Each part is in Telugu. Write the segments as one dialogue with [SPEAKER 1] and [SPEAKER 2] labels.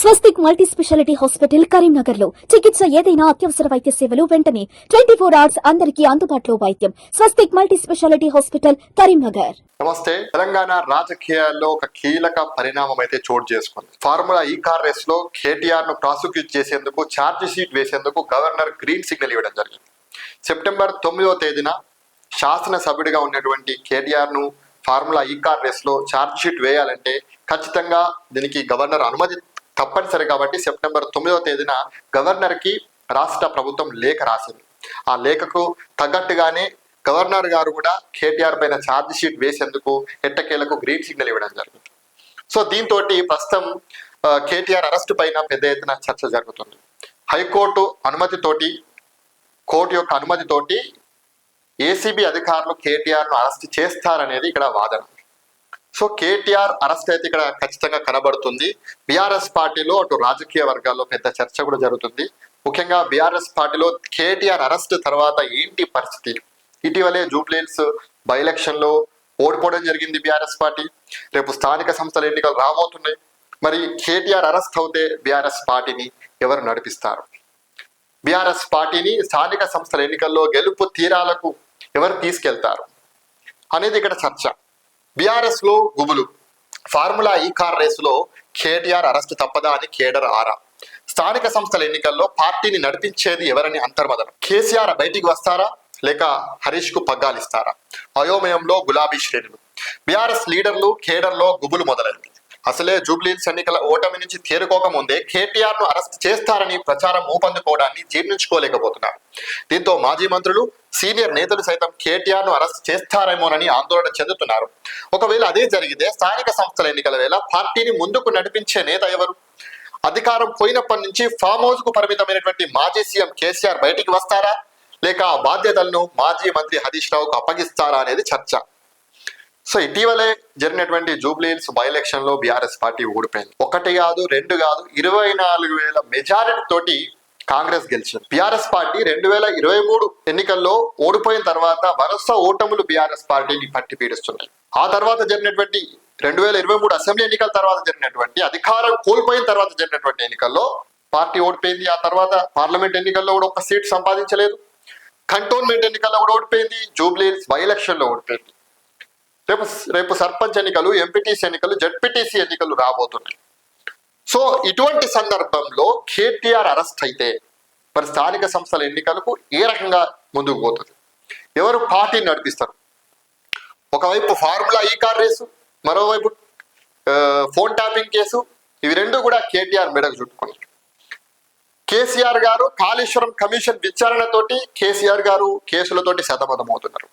[SPEAKER 1] స్వస్తిక్ మల్టీ స్పెషాలిటీ హాస్పిటల్ కరీంనగర్లో చికిత్స ఏదైనా అత్యవసర వైద్య సేవలు వెంటనే ట్వంటీ ఫోర్ అవర్స్ అందరికీ అందుబాటులో వైద్యం. Swastik multi specialty hospital Karimnagar.
[SPEAKER 2] నమస్తే. తెలంగాణ రాజకీయాల్లో ఒక కీలక పరిణామం అయితే చోటు చేసుకుంది. ఫార్ములా ఈ కార్ రేస్లో కేటీఆర్ను ప్రాసిక్యూట్ చేసేందుకు ఛార్జ్ షీట్ వేసేందుకు గవర్నర్ గ్రీన్ సిగ్నల్ ఇవ్వడం జరిగింది. సెప్టెంబర్ తొమ్మిదవ తేదీన శాసనసభ్యుడిగా ఉన్నటువంటి కేటీఆర్ను ఫార్ములా ఈ కార్ రేస్లో ఛార్జ్ షీట్ వేయాలంటే ఖచ్చితంగా దీనికి గవర్నర్ అనుమతి తప్పనిసరి కాబట్టి సెప్టెంబర్ తొమ్మిదవ తేదీన గవర్నర్కి రాష్ట్ర ప్రభుత్వం లేఖ రాసింది. ఆ లేఖకు తగ్గట్టుగానే గవర్నర్ గారు కూడా కేటీఆర్ పైన ఛార్జ్ షీట్ వేసేందుకు ఎట్టకేలకు గ్రీన్ సిగ్నల్ ఇవ్వడం జరిగింది సో దీంతో ప్రస్తుతం కేటీఆర్ అరెస్ట్ పైన పెద్ద ఎత్తున చర్చ జరుగుతుంది. హైకోర్టు అనుమతితోటి కోర్టు యొక్క అనుమతితోటి ఏసీబీ అధికారులు కేటీఆర్ను అరెస్ట్ చేస్తారనేది ఇక్కడ వాదన. సో కేటీఆర్ అరెస్ట్ అయితే ఇక్కడ ఖచ్చితంగా కనబడుతుంది. బీఆర్ఎస్ పార్టీలో అటు రాజకీయ వర్గాల్లో పెద్ద చర్చ కూడా జరుగుతుంది. ముఖ్యంగా బీఆర్ఎస్ పార్టీలో కేటీఆర్ అరెస్ట్ తర్వాత ఏంటి పరిస్థితి? ఇటీవలే జూబ్లీన్స్ బై ఎలక్షన్లో ఓడిపోవడం జరిగింది బీఆర్ఎస్ పార్టీ. రేపు స్థానిక సంస్థల ఎన్నికలు రాబోతున్నాయి. మరి కేటీఆర్ అరెస్ట్ అవుతే బీఆర్ఎస్ పార్టీని ఎవరు నడిపిస్తారు? బీఆర్ఎస్ పార్టీని స్థానిక సంస్థల ఎన్నికల్లో గెలుపు తీరాలకు ఎవరు తీసుకెళ్తారు? అనేది ఇక్కడ చర్చ. బీఆర్ఎస్లో గుబులు. ఫార్ములా ఈ కార్ రేసులో కేటీఆర్ అరెస్ట్ తప్పదా అని కేడర్ ఆరా. స్థానిక సంస్థల ఎన్నికల్లో పార్టీని నడిపించేది ఎవరని అంతర్మదనం కేసీఆర్ బయటికి వస్తారా? లేక హరీష్కు పగ్గాలిస్తారా? అయోమయంలో గులాబీ శ్రేణులు. బీఆర్ఎస్ లీడర్లు కేడర్లో గుబులు మొదలైంది. అసలే జూబ్లీన్స్ ఎన్నికల ఓటమి నుంచి తేరుకోక ముందే కేటీఆర్ను అరెస్ట్ చేస్తారని ప్రచారం ఊపందుకోవడాన్ని జీర్ణించుకోలేకపోతున్నారు. దీంతో మాజీ మంత్రులు సీనియర్ నేతలు సైతం కేటీఆర్ను అరెస్ట్ చేస్తారేమోనని ఆందోళన చెందుతున్నారు. ఒకవేళ అదే జరిగితే స్థానిక సంస్థల ఎన్నికల వేళ పార్టీని ముందుకు నడిపించే నేత ఎవరు? అధికారం పోయినప్పటి నుంచి ఫామ్ హౌస్కు పరిమితమైనటువంటి మాజీ సీఎం కేసీఆర్ బయటికి వస్తారా? లేక ఆ బాధ్యతలను మాజీ మంత్రి హరీష్ రావుకు అప్పగిస్తారా అనేది చర్చ. సో ఇటీవలే జరిగినటువంటి జూబ్లీహిల్స్ బై ఎలక్షన్లో బీఆర్ఎస్ పార్టీ ఓడిపోయింది. ఒకటి కాదు రెండు కాదు ఇరవై నాలుగు వేల మెజారిటీ తోటి కాంగ్రెస్ గెలిచింది. బీఆర్ఎస్ పార్టీ రెండు వేల ఇరవై మూడు ఎన్నికల్లో ఓడిపోయిన తర్వాత వరుస ఓటములు బీఆర్ఎస్ పార్టీని పట్టి పీడిస్తున్నాయి. ఆ తర్వాత జరిగినటువంటి రెండు వేల ఇరవై మూడు అసెంబ్లీ ఎన్నికల తర్వాత జరిగినటువంటి అధికారం కోల్పోయిన తర్వాత జరిగినటువంటి ఎన్నికల్లో పార్టీ ఓడిపోయింది. ఆ తర్వాత పార్లమెంట్ ఎన్నికల్లో కూడా ఒక సీట్ సంపాదించలేదు. కంటోన్మెంట్ ఎన్నికల్లో కూడా ఓడిపోయింది. జూబ్లీహిల్స్ బై ఎలక్షన్లో ఓడిపోయింది. రేపు రేపు సర్పంచ్ ఎన్నికలు ఎంపీటీసీ ఎన్నికలు జడ్పీటీసీ ఎన్నికలు రాబోతున్నాయి. సో ఇటువంటి సందర్భంలో కేటీఆర్ అరెస్ట్ అయితే మరి స్థానిక సంస్థల ఎన్నికలకు ఏ రకంగా ముందుకు పోతుంది? ఎవరు పార్టీని నడిపిస్తారు? ఒకవైపు ఫార్ములా ఈ కార్ రేసు మరోవైపు ఫోన్ ట్యాపింగ్ కేసు ఇవి రెండు కూడా కేటీఆర్ మెడకు చుట్టుకున్నాయి. కేసీఆర్ గారు కాళేశ్వరం కమిషన్ విచారణతోటి కేసీఆర్ గారు కేసులతోటి సతమతమవుతున్నారు.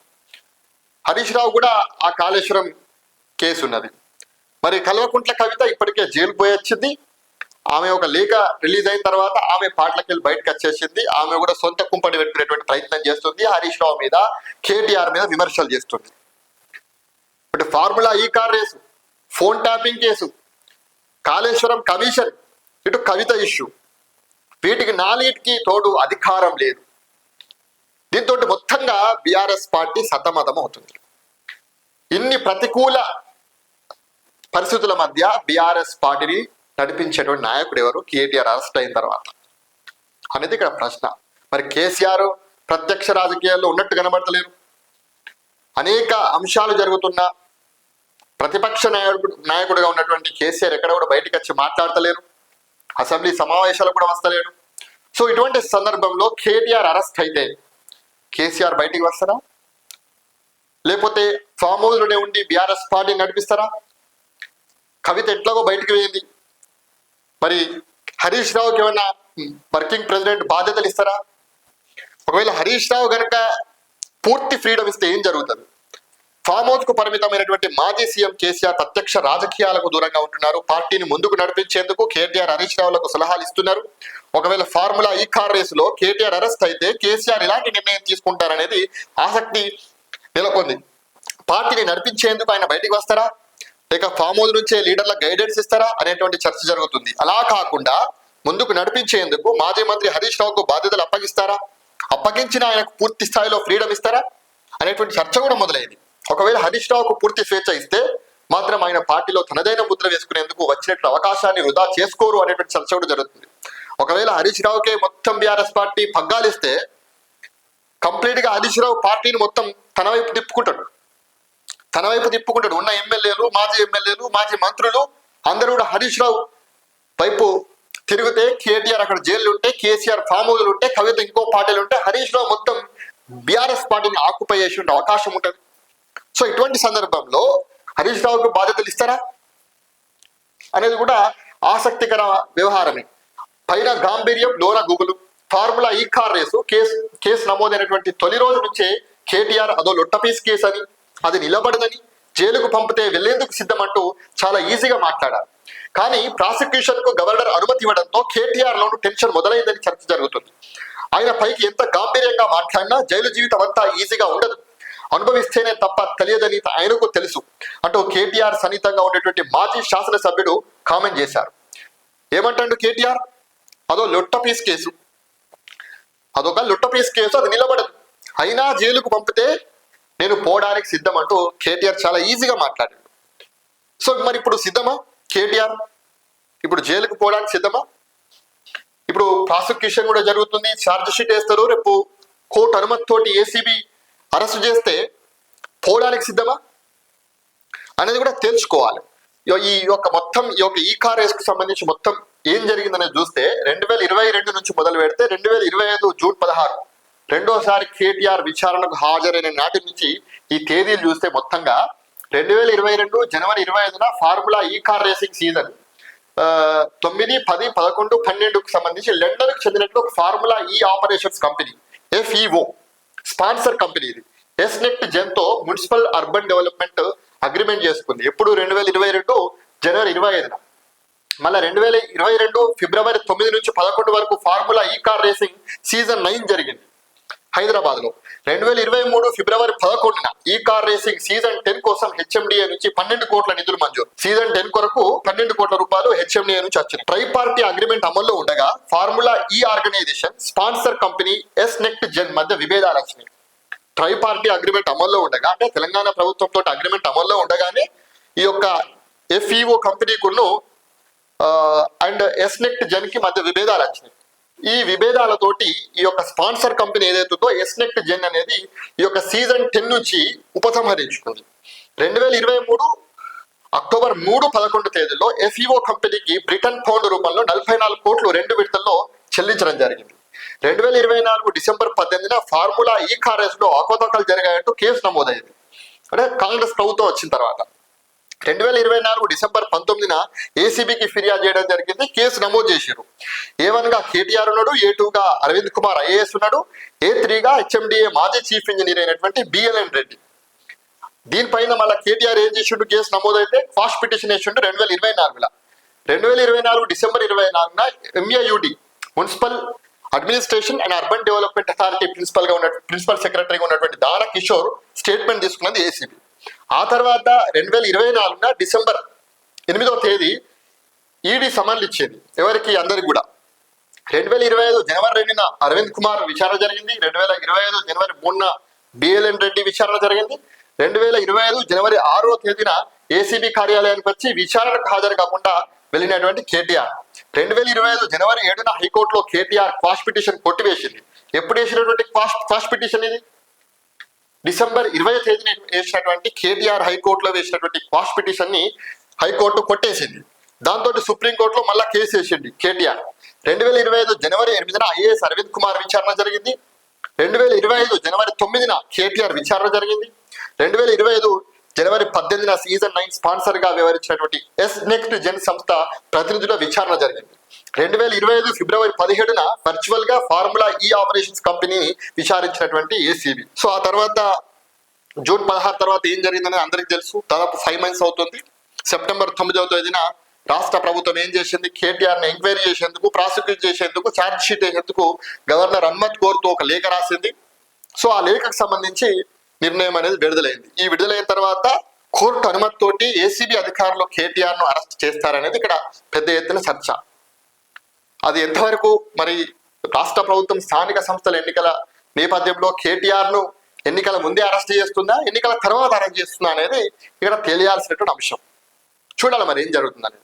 [SPEAKER 2] హరీష్ రావు కూడా ఆ కాళేశ్వరం కేసు ఉన్నది. మరి కల్వకుంట్ల కవిత ఇప్పటికే జైలు పోయి వచ్చింది ఆమె ఒక లేఖ రిలీజ్ అయిన తర్వాత ఆమె పాటలకి వెళ్ళి బయటకు వచ్చేసింది. ఆమె కూడా సొంత కుంపడి పెట్టుకునేటువంటి ప్రయత్నం చేస్తుంది. హరీష్ రావు మీద కేటీఆర్ మీద విమర్శలు చేస్తుంది. But formula E car race phone tapping case Kaleshwaram commission ఇటు కవిత ఇష్యూ. వీటికి నాలుగిటికి తోడు అధికారం లేదు. దీంతో మొత్తంగా బీఆర్ఎస్ పార్టీ సతమతం అవుతుంది. ఇన్ని ప్రతికూల పరిస్థితుల మధ్య బీఆర్ఎస్ పార్టీని నడిపించేటువంటి నాయకుడు ఎవరు? కేటీఆర్ అరెస్ట్ అయిన తర్వాత. అనేది ఇక్కడ ప్రశ్న. మరి కేసీఆర్ ప్రత్యక్ష రాజకీయాల్లో ఉన్నట్టు కనబడతలేరు. అనేక అంశాలు జరుగుతున్న ప్రతిపక్ష నాయకుడు నాయకుడిగా ఉన్నటువంటి కేసీఆర్ ఎక్కడ కూడా బయటకు వచ్చి మాట్లాడతలేరు. అసెంబ్లీ సమావేశాలు కూడా వస్తలేరు. సో ఇటువంటి సందర్భంలో కేటీఆర్ అరెస్ట్ అయితే కేసీఆర్ బయటికి వస్తారా? లేకపోతే ఫామ్ హౌస్లోనే ఉండి బీఆర్ఎస్ పార్టీ నడిపిస్తారా? కవిత ఎట్లాగో బయటికి వేయింది మరి హరీష్ రావుకి ఏమైనా వర్కింగ్ ప్రెసిడెంట్ బాధ్యతలు ఇస్తారా? ఒకవేళ హరీష్ రావు కనుక పూర్తి ఫ్రీడమ్ ఇస్తే ఏం జరుగుతుంది? ఫామ్ హౌస్కు పరిమితమైనటువంటి మాజీ సీఎం కేసీఆర్ ప్రత్యక్ష రాజకీయాలకు దూరంగా ఉంటున్నారు. పార్టీని ముందుకు నడిపించేందుకు కేటీఆర్ హరీష్ రావులకు సలహాలు ఇస్తున్నారు. ఒకవేళ ఫార్ములా ఈ కార్ రేసులో కేటీఆర్ అరెస్ట్ అయితే కేసీఆర్ ఇలాంటి నిర్ణయం తీసుకుంటారనేది ఆసక్తి నెలకొంది. పార్టీని నడిపించేందుకు ఆయన బయటికి వస్తారా? లేక ఫామ్ హౌస్ నుంచే లీడర్ల గైడెన్స్ ఇస్తారా? అనేటువంటి చర్చ జరుగుతుంది. అలా కాకుండా ముందుకు నడిపించేందుకు మాజీ మంత్రి హరీష్ రావుకు బాధ్యతలు అప్పగిస్తారా? అప్పగించిన ఆయనకు పూర్తి స్థాయిలో ఫ్రీడమ్ ఇస్తారా? అనేటువంటి చర్చ కూడా మొదలైంది. ఒకవేళ హరీష్ రావుకు పూర్తి స్వేచ్ఛ ఇస్తే మాత్రం ఆయన పార్టీలో తనదైన ముద్ర వేసుకునేందుకు వచ్చినట్టు అవకాశాన్ని వృధా చేసుకోరు అనేటువంటి చర్చ కూడా జరుగుతుంది. ఒకవేళ హరీష్ రావుకే మొత్తం బీఆర్ఎస్ పార్టీ పగ్గాలిస్తే కంప్లీట్గా హరీష్ రావు పార్టీని మొత్తం తన వైపు తిప్పుకుంటాడు. తన వైపు తిప్పుకుంటాడు. ఉన్న ఎమ్మెల్యేలు మాజీ ఎమ్మెల్యేలు మాజీ మంత్రులు అందరూ కూడా హరీష్ రావు వైపు తిరిగితే కేటీఆర్ అక్కడ జైలు ఉంటే కేసీఆర్ ఫామ్ హౌస్లు ఉంటే కవిత ఇంకో పార్టీలు ఉంటే హరీష్ రావు మొత్తం బీఆర్ఎస్ పార్టీని ఆక్యుపై చేసి ఉండే అవకాశం ఉంటుంది. సో ఇటువంటి సందర్భంలో హరీష్ రావుకు బాధ్యతలు ఇస్తారా? అనేది కూడా ఆసక్తికర వ్యవహారమే. పైన గాంభీర్యం లోన గుబులు. Formula E car race. Case case నమోదైనటువంటి తొలి రోజు నుంచే కేటీఆర్ అదో లొట్టపీస్ కేసు అని అది నిలబడదని జైలుకు పంపితే వెళ్ళేందుకు సిద్ధమంటూ చాలా ఈజీగా మాట్లాడారు. కానీ ప్రాసిక్యూషన్కు గవర్నర్ అనుమతి ఇవ్వడంతో కేటీఆర్ లోను టెన్షన్ మొదలైందని చర్చ జరుగుతుంది. ఆయన పైకి ఎంత గాంభీర్యంగా మాట్లాడినా జైలు జీవితం అంతా ఈజీగా ఉండదు. అనుభవిస్తేనే తప్ప తెలియదని ఆయనకు తెలుసు అంటూ కేటీఆర్ సన్నిహితంగా ఉండేటువంటి మాజీ శాసనసభ్యుడు కామెంట్ చేశారు. ఏమంటాడు కేటీఆర్? అదో లొట్ట పీస్ కేసు. అదొక లొట్ట పీస్ కేసు అది నిలబడదు. అయినా జైలుకు పంపితే నేను పోవడానికి సిద్ధం అంటూ కేటీఆర్ చాలా ఈజీగా మాట్లాడాడు. సో మరి ఇప్పుడు సిద్ధమా? కేటీఆర్ ఇప్పుడు జైలుకు పోవడానికి సిద్ధమా? ఇప్పుడు ప్రాసిక్యూషన్ కూడా జరుగుతుంది ఛార్జ్ షీట్ వేస్తారు రేపు కోర్టు అనుమతితోటి ఏసీబీ అరెస్ట్ చేస్తే పోవడానికి సిద్ధమా? అనేది కూడా తెలుసుకోవాలి. ఈ యొక్క మొత్తం ఈ యొక్క ఈ కార్ రేస్కు సంబంధించి మొత్తం ఏం జరిగిందనేది చూస్తే రెండు వేల ఇరవై రెండు నుంచి మొదలు పెడితే రెండు వేల ఇరవై ఐదు జూన్ పదహారు రెండోసారి కేటీఆర్ విచారణకు హాజరైన నాటి నుంచి ఈ తేదీలు చూస్తే మొత్తంగా రెండు వేల ఇరవై రెండు జనవరి ఇరవై ఐదున formula E car racing season తొమ్మిది పది పదకొండు పన్నెండుకు సంబంధించి లండన్కు చెందినట్లు ఒక formula E operations company FEO sponsor company ఇది. ఎస్నెక్ట్ జెన్తో మున్సిపల్ అర్బన్ డెవలప్మెంట్ అగ్రిమెంట్ చేసుకుంది. ఎప్పుడు? రెండు వేల ఇరవై రెండు జనవరి ఇరవై ఐదున. మళ్ళీ రెండు వేల ఇరవై రెండు ఫిబ్రవరి తొమ్మిది నుంచి పదకొండు వరకు formula E car racing season nine జరిగింది హైదరాబాద్లో రెండు వేల ఇరవై మూడు ఫిబ్రవరి పదకొండున ఈ కార్ రేసింగ్ సీజన్ టెన్ కోసం హెచ్ఎండిఏ నుంచి పన్నెండు కోట్ల నిధులు మంజూరు. సీజన్ టెన్ కొరకు పన్నెండు కోట్ల రూపాయలు హెచ్ఎండిఏ నుంచి వచ్చింది ట్రై పార్టీ అగ్రిమెంట్ అమల్లో ఉండగా formula E organisation sponsor company Ace Next Gen మధ్య విభేదాలు వచ్చినాయి. ట్రై పార్టీ అగ్రిమెంట్ అమల్లో ఉండగా అంటే తెలంగాణ ప్రభుత్వంతో అగ్రిమెంట్ అమల్లో ఉండగానే ఈ యొక్క ఎఫ్ఈఓ కంపెనీకును అండ్ ఎస్నెక్ట్ జెన్కి మధ్య విభేదాలు వచ్చినాయి. ఈ విభేదాలతోటి ఈ యొక్క స్పాన్సర్ కంపెనీ ఏదైతుందో ఎస్నెక్ట్ జెన్ అనేది ఈ యొక్క సీజన్ టెన్ నుంచి ఉపసంహరించుకుంది. రెండు వేల ఇరవై మూడు అక్టోబర్ మూడు పదకొండు తేదీలో ఎఫ్ఈఓ కంపెనీకి బ్రిటన్ పౌండ్ రూపంలో నలభై నాలుగు కోట్లు రెండు విడతల్లో చెల్లించడం జరిగింది. రెండు వేల ఇరవై నాలుగు డిసెంబర్ పద్దెనిమిదిన ఫార్ములా ఈ కారేజ్లో అకోతకాలు జరిగాయంటూ కేసు నమోదైంది. అంటే కాంగ్రెస్ ప్రభుత్వం వచ్చిన తర్వాత రెండు వేల ఇరవై నాలుగు డిసెంబర్ పంతొమ్మిదిన ఏసీబీకి ఫిర్యాదు చేయడం జరిగింది. కేసు నమోదు చేశారు ఏ వన్గా కేటీఆర్ ఉన్నాడు ఏ టూగా అరవింద్ కుమార్ ఐఏఎస్ ఉన్నాడు ఏ త్రీగా హెచ్ఎండిఏ మాజీ చీఫ్ ఇంజనీర్ అయినటువంటి బిఎల్ఎన్ రెడ్డి. దీనిపైన మళ్ళీ కేటీఆర్ ఏం చేసిండు? కేసు నమోదైతే ఫాస్ట్ పిటిషన్ వేసిండు రెండు వేల ఇరవై నాలుగులో. రెండు వేల ఇరవై నాలుగు డిసెంబర్ ఇరవై నాలుగున MAUD municipal administration and urban development authority ప్రిన్సిపల్గా ఉన్న ప్రిన్సిపల్ సెక్రటరీగా ఉన్నటువంటి దారా కిషోర్ స్టేట్మెంట్ తీసుకున్నది ఏసీబీ ఆ తర్వాత రెండు వేల ఇరవై నాలుగున డిసెంబర్ ఎనిమిదవ తేదీ ఈడీ సమన్లు ఇచ్చేది ఎవరికి? అందరికి కూడా. రెండు వేల ఇరవై ఐదు జనవరి రెండున అరవింద్ కుమార్ విచారణ జరిగింది రెండు వేల ఇరవై ఐదు జనవరి మూడున బిఎల్ఎన్ రెడ్డి విచారణ జరిగింది రెండు వేల ఇరవై ఐదు జనవరి ఆరో తేదీన ఏసీబీ కార్యాలయానికి వచ్చి విచారణకు హాజరు కాకుండా వెళ్ళినటువంటి కేటీఆర్. రెండు వేల ఇరవై ఐదు జనవరి ఏడున హైకోర్టులో కేటీఆర్ క్వాష్ పిటిషన్ కొట్టివేసింది. ఎప్పుడు వేసినటువంటి క్వాష్ క్వాష్ పిటిషన్ ఇది? డిసెంబర్ ఇరవై తేదీన వేసినటువంటి కేటీఆర్ హైకోర్టులో వేసినటువంటి క్వాష్ పిటిషన్ని హైకోర్టు కొట్టేసింది. దాంతో సుప్రీంకోర్టులో మళ్ళా కేసు వేసింది కేటీఆర్. రెండు వేల ఇరవై ఐదు జనవరి ఎనిమిదిన ఐఏఎస్ అరవింద్ కుమార్ విచారణ జరిగింది. రెండు వేల ఇరవై ఐదు జనవరి తొమ్మిదిన కేటీఆర్ విచారణ జరిగింది. రెండు వేల ఇరవై ఐదు జనవరి పద్దెనిమిదిన సీజన్ నైన్ స్పాన్సర్గా వ్యవహరించినటువంటి ఎస్ నెక్స్ట్ జెన్ సంస్థ ప్రతినిధుల విచారణ జరిగింది. రెండు వేల ఇరవై ఐదు ఫిబ్రవరి పదిహేడున వర్చువల్గా ఫార్ములా ఈ ఆపరేషన్స్ కంపెనీని విచారించినటువంటి ఏసీబీ. సో ఆ తర్వాత జూన్ పదహారు తర్వాత ఏం జరిగిందనేది అందరికీ తెలుసు. దాదాపు ఫైవ్ మంత్స్ అవుతుంది. సెప్టెంబర్ తొమ్మిదవ తేదీన రాష్ట్ర ప్రభుత్వం ఏం చేసింది? కేటీఆర్ని ఎంక్వైరీ చేసేందుకు ప్రాసిక్యూట్ చేసేందుకు ఛార్జ్ షీట్ వేసేందుకు గవర్నర్ అనుమతి కోర్తో ఒక లేఖ రాసింది. సో ఆ లేఖకు సంబంధించి నిర్ణయం అనేది విడుదలైంది. ఈ విడుదలైన తర్వాత కోర్టు అనుమతితోటి ఏసీబీ అధికారులు కేటీఆర్ను అరెస్ట్ చేస్తారనేది ఇక్కడ పెద్ద ఎత్తున చర్చ. అది ఎంతవరకు మరి రాష్ట్ర ప్రభుత్వం స్థానిక సంస్థల ఎన్నికల నేపథ్యంలో కేటీఆర్ను ఎన్నికల ముందే అరెస్ట్ చేస్తుందా ఎన్నికల తర్వాత అరెస్ట్ చేస్తుందా అనేది ఇక్కడ తెలియాల్సినటువంటి అంశం. చూడాలి మరి ఏం జరుగుతుందని